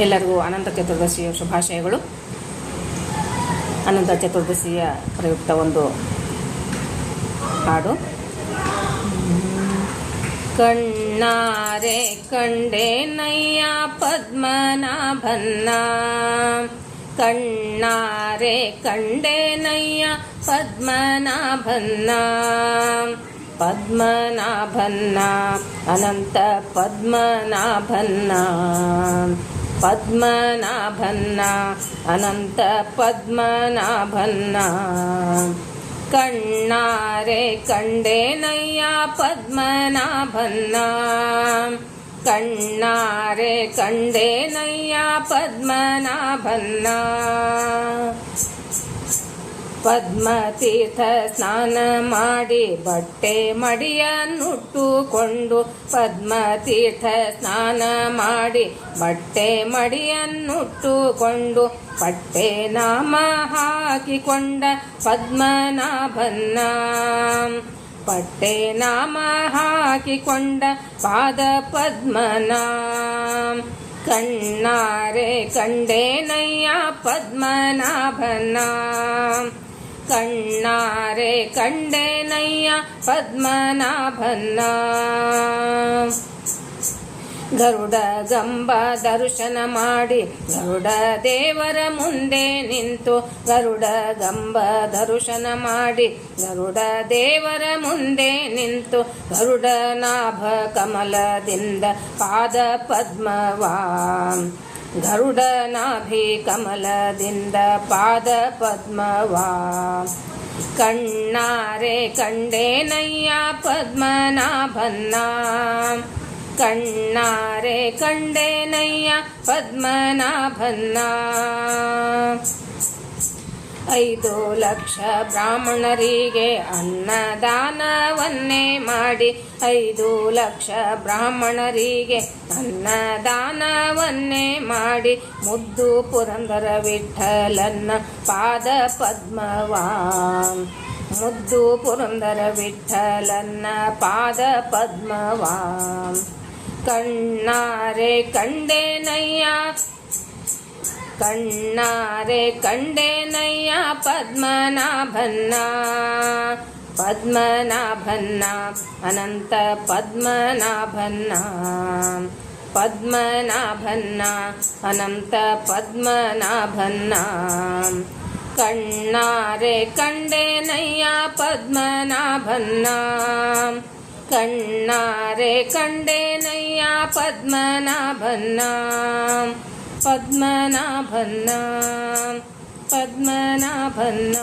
ಎಲ್ಲರಿಗೂ ಅನಂತ ಚತುರ್ದಶಿಯ ಶುಭಾಶಯಗಳು. ಅನಂತ ಚತುರ್ದಶಿಯ ಪ್ರಯುಕ್ತ ಒಂದು ಹಾಡು. ಕಣ್ಣಾರೆ ಕಂಡೆ ನಯ್ಯ ಪದ್ಮನಾಭನ್ನ. ಕಣ್ಣಾರೆ ಕಂಡೆ ನಯ್ಯ ಪದ್ಮನಾಭನ್ನ. ಪದ್ಮನಾಭನ್ನ, ಅನಂತ ಪದ್ಮನಾಭನ್ನ. ಪದ್ಮನಾಭನ್ನ ಅನಂತ ಪದ್ಮನಾಭನ್ನ. ಕಣ್ಣಾರೆ ಕಂಡೇನಯ್ಯ ಪದ್ಮನಾಭನ್ನ. ಕಣ್ಣಾರೆ ಕಂಡೇನಯ್ಯ ಪದ್ಮನಾಭನ್ನ. ಪದ್ಮತೀರ್ಥ ಸ್ನಾನ ಮಾಡಿ ಬಟ್ಟೆ ಮಡಿಯನ್ನುಟ್ಟುಕೊಂಡು ಪದ್ಮತೀರ್ಥ ಸ್ನಾನ ಮಾಡಿ ಬಟ್ಟೆ ಮಡಿಯನ್ನುಟ್ಟುಕೊಂಡು ಪಟ್ಟೆ ನಾಮ ಹಾಕಿಕೊಂಡ ಪದ್ಮನಾಭನ್ನ. ಪಟ್ಟೆ ನಾಮ ಹಾಕಿಕೊಂಡ ಪಾದ ಪದ್ಮನ. ಕಣ್ಣಾರೆ ಕಂಡೇನಯ್ಯ ಪದ್ಮನಾಭನ. ಕಣ್ಣಾರೆ ಕಂಡೇನಯ್ಯ ಪದ್ಮನಾಭನ್ನ. ಗರುಡ ಗಂಬ ದರ್ಶನ ಮಾಡಿ ಗರುಡ ದೇವರ ಮುಂದೆ ನಿಂತು ಗರುಡ ಗಂಬ ದರ್ಶನ ಮಾಡಿ ಗರುಡ ದೇವರ ಮುಂದೆ ನಿಂತು ಗರುಡ ನಾಭ ಕಮಲದಿಂದ ಪಾದ ಪದ್ಮವಾ. ಗರುಡ ನಾಭಿ ಕಮಲದಿಂದ ಪಾದ ಪದ್ಮವಾ ಕಣ್ಣಾರೆ ಕಂಡೇನಯ್ಯ ಪದ್ಮನಾಭನ್ನ ಕಣ್ಣಾರೆ ಕಂಡೇನಯ್ಯ ಪದ್ಮನಾಭನ್ನ ಐದು ಲಕ್ಷ ಬ್ರಾಹ್ಮಣರಿಗೆ ಅನ್ನದಾನವನ್ನೇ ಮಾಡಿ ಐದು ಲಕ್ಷ ಬ್ರಾಹ್ಮಣರಿಗೆ ಅನ್ನದಾನವನ್ನೇ ಮಾಡಿ ಮುದ್ದು ಪುರಂದರ ವಿಠಲನ್ನ ಪಾದ ಪದ್ಮವಾ ಮುದ್ದು ಪುರಂದರ ವಿಠಲನ್ನ ಪಾದ ಪದ್ಮವಾ ಕಣ್ಣಾರೆ ಕಂಡೇನಯ್ಯ ಕಣ್ಣಾರೆ ಕಂಡೇನಯ್ಯ ಪದ್ಮನಾಭನ್ನ ಪದ್ಮನಾಭನ್ನ ಅನಂತ ಪದ್ಮನಾಭನ್ನ ಪದ್ಮನಾಭನ್ನ ಅನಂತ ಪದ್ಮನಾಭನ್ನ ಕಣ್ಣಾರೆ ಕಂಡೇನಯ್ಯ ಪದ್ಮನಾಭನ್ನ ಕಣ್ಣಾರೆ ಕಂಡೇನಯ್ಯ ಪದ್ಮನಾಭನ್ನ ಪದ್ಮನಾಭನ್ನ ಪದ್ಮನಾಭನ್ನ